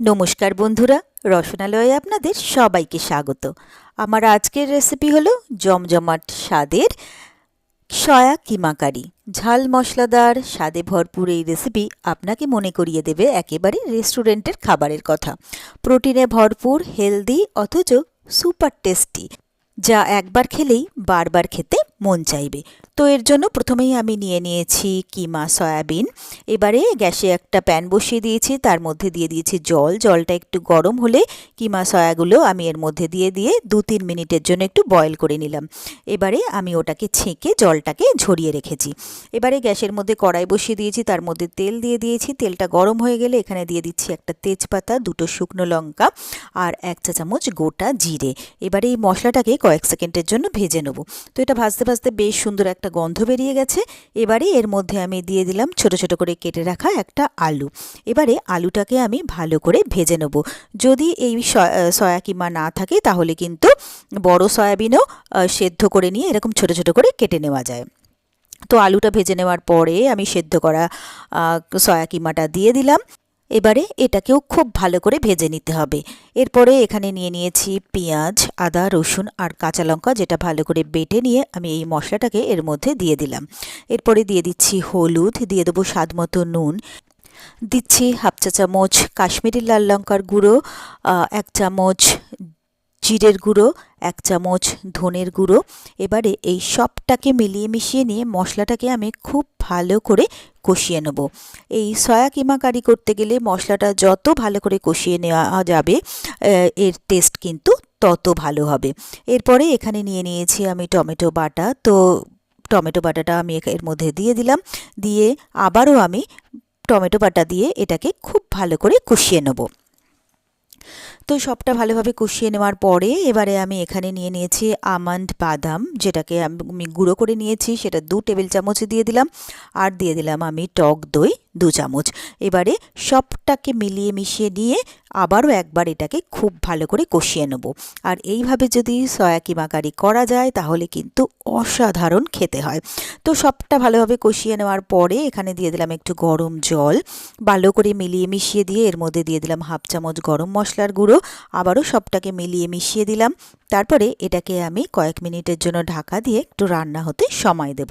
নমস্কার বন্ধুরা, রসনালয়ে আপনাদের সবাইকে স্বাগত। আমার আজকের রেসিপি হলো জমজমাট স্বাদের সয়া কিমা কারি। ঝাল মশলাদার, স্বাদে ভরপুর এই রেসিপি আপনাকে মনে করিয়ে দেবে একেবারে রেস্টুরেন্টের খাবারের কথা। প্রোটিনে ভরপুর হেলদি অথচ সুপার টেস্টি যা একবার খেলেই বারবার খেতে মন চাইবে। তো এর জন্য প্রথমেই আমি নিয়ে নিয়েছি কিমা সয়াবিন। এবারে গ্যাসে একটা প্যান বসিয়ে দিয়েছি, তার মধ্যে দিয়ে দিয়েছি জল। জলটা একটু গরম হলে কিমা সয়াগুলো আমি এর মধ্যে দিয়ে দিয়ে দু তিন মিনিটের জন্য একটু বয়েল করে নিলাম। এবারে আমি ওটাকে ছেঁকে জলটাকে ঝরিয়ে রেখেছি। এবারে গ্যাসের মধ্যে কড়াই বসিয়ে দিয়েছি, তার মধ্যে তেল দিয়ে দিয়েছি। তেলটা গরম হয়ে গেলে এখানে দিয়ে দিচ্ছি একটা তেজপাতা, দুটো শুকনো লঙ্কা আর এক চা চামচ গোটা জিরে। এবারে এই মশলাটাকে কয়েক সেকেন্ডের জন্য ভেজে নেব। তো এটা ভাজতে ভাজতে বেশ সুন্দর একটা গন্ধ বেরিয়ে গেছে। এবারে এর মধ্যে আমি দিয়ে দিলাম ছোট ছোট করে কেটে রাখা একটা আলু। এবারে আলুটাকে আমি ভালো করে ভেজে নেব। যদি এই সয়া কিমা না থাকে তাহলে কিন্তু বড় সয়াবিনও সেদ্ধ করে নিয়ে এরকম ছোট ছোট করে কেটে নেওয়া যায়। তো আলুটা ভেজে নেওয়ার পরে আমি সেদ্ধ করা সয়া কিমাটা দিয়ে দিলাম। এবারে এটাকেও খুব ভালো করে ভেজে নিতে হবে। এরপরে এখানে নিয়ে নিয়েছি পেঁয়াজ, আদা, রসুন আর কাঁচা লঙ্কা যেটা ভালো করে বেটে নিয়ে আমি এই মশলাটাকে এর মধ্যে দিয়ে দিলাম। এরপরে দিয়ে দিচ্ছি হলুদ, দিয়ে দেবো স্বাদ মতো নুন। দিচ্ছি হাফ চা চামচ কাশ্মীরি লাল লঙ্কার গুঁড়ো এক চামচ জিরের গুঁড়ো, এক চামচ ধনের গুঁড়ো। এবারে এই সবটাকে মিলিয়ে মিশিয়ে নিয়ে মশলাটাকে আমি খুব ভালো করে কষিয়ে নেব। এই সয়া কিমা কারি করতে গেলে মশলাটা যত ভালো করে কষিয়ে নেওয়া যাবে এর টেস্ট কিন্তু তত ভালো হবে। এরপরে এখানে নিয়ে নিয়েছি আমি টমেটো বাটা। তো টমেটো বাটাটা আমি এর মধ্যে দিয়ে দিলাম। দিয়ে আবারও আমি টমেটো বাটা দিয়ে এটাকে খুব ভালো করে কষিয়ে নেব। তো সবটা ভালোভাবে কষিয়ে নেওয়ার পরে এবারে আমি এখানে নিয়ে নিয়েছি আমন্ড বাদাম, যেটাকে আমি গুঁড়ো করে নিয়েছি। সেটা দু টেবিল চামচ দিয়ে দিলাম। আর দিয়ে দিলাম আমি টক দই। দু চামচ। এবারে সবটাকে মিলিয়ে মিশিয়ে নিয়ে আবারও একবার এটাকে খুব ভালো করে কষিয়ে নেব। আর এইভাবে যদি সয়া কিমা কারি করা যায়, তাহলে কিন্তু অসাধারণ খেতে হয়। তো সবটা ভালোভাবে কষিয়ে নেওয়ার পরে এখানে দিয়ে দিলাম একটু গরম জল। ভালো করে মিলিয়ে মিশিয়ে দিয়ে এর মধ্যে দিয়ে দিলাম হাফ চামচ গরম মশলার গুঁড়ো। আবারও সবটাকে মিলিয়ে মিশিয়ে দিলাম। তারপরে এটাকে আমি কয়েক মিনিটের জন্য ঢাকা দিয়ে একটু রান্না হতে সময় দেব।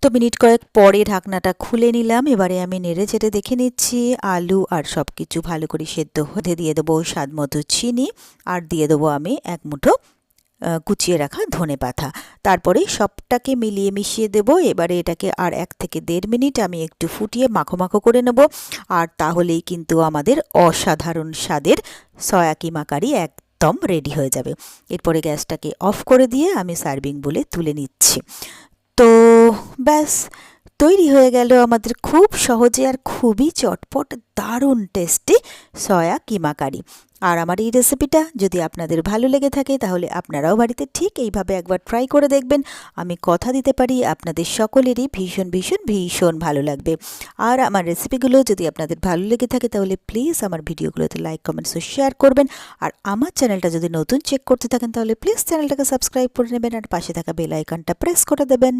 তো মিনিট কয়েক পরে ঢাকনাটা খুলে নিলাম। এবারে আমি নেড়ে চেড়ে দেখে নিচ্ছি, আলু আর সব কিছু ভালো করে সেদ্ধ হতে দিয়ে দেবো স্বাদ মতো চিনি আর দিয়ে দেবো আমি এক মুঠো কুচিয়ে রাখা ধনে পাতা। তারপরে সবটাকে মিলিয়ে মিশিয়ে দেব। এবারে এটাকে আর এক থেকে দেড় মিনিট আমি একটু ফুটিয়ে মাখো মাখো করে নেব। আর তাহলেই কিন্তু আমাদের অসাধারণ স্বাদের সয়া কিমা কারি একদম রেডি হয়ে যাবে। এরপরে গ্যাসটাকে অফ করে দিয়ে আমি সার্ভিং বলে তুলে নিচ্ছি। তো ব্যাস তৈরি হয়ে গেল আমাদের খুব সহজে আর খুবই চটপট, দারুণ টেস্টি সয়া কিমা কারি আর আমার এই রেসিপিটা যদি আপনাদের ভালো লেগে থাকে, তাহলে আপনারাও বাড়িতে ঠিক এইভাবে একবার ট্রাই করে দেখবেন। আমি কথা দিতে পারি, আপনাদের সকলেরই ভীষণ ভীষণ ভীষণ ভালো লাগবে। আর আমার রেসিপিগুলো যদি আপনাদের ভালো লেগে থাকে, তাহলে প্লিজ আমার ভিডিওগুলোতে লাইক কমেন্টস ও শেয়ার করবেন। আর আমার চ্যানেলটা যদি নতুন চেক করতে থাকেন, তাহলে প্লিজ চ্যানেলটাকে সাবস্ক্রাইব করে নেবেন আর পাশে থাকা বেল আইকনটা প্রেস করে দেবেন।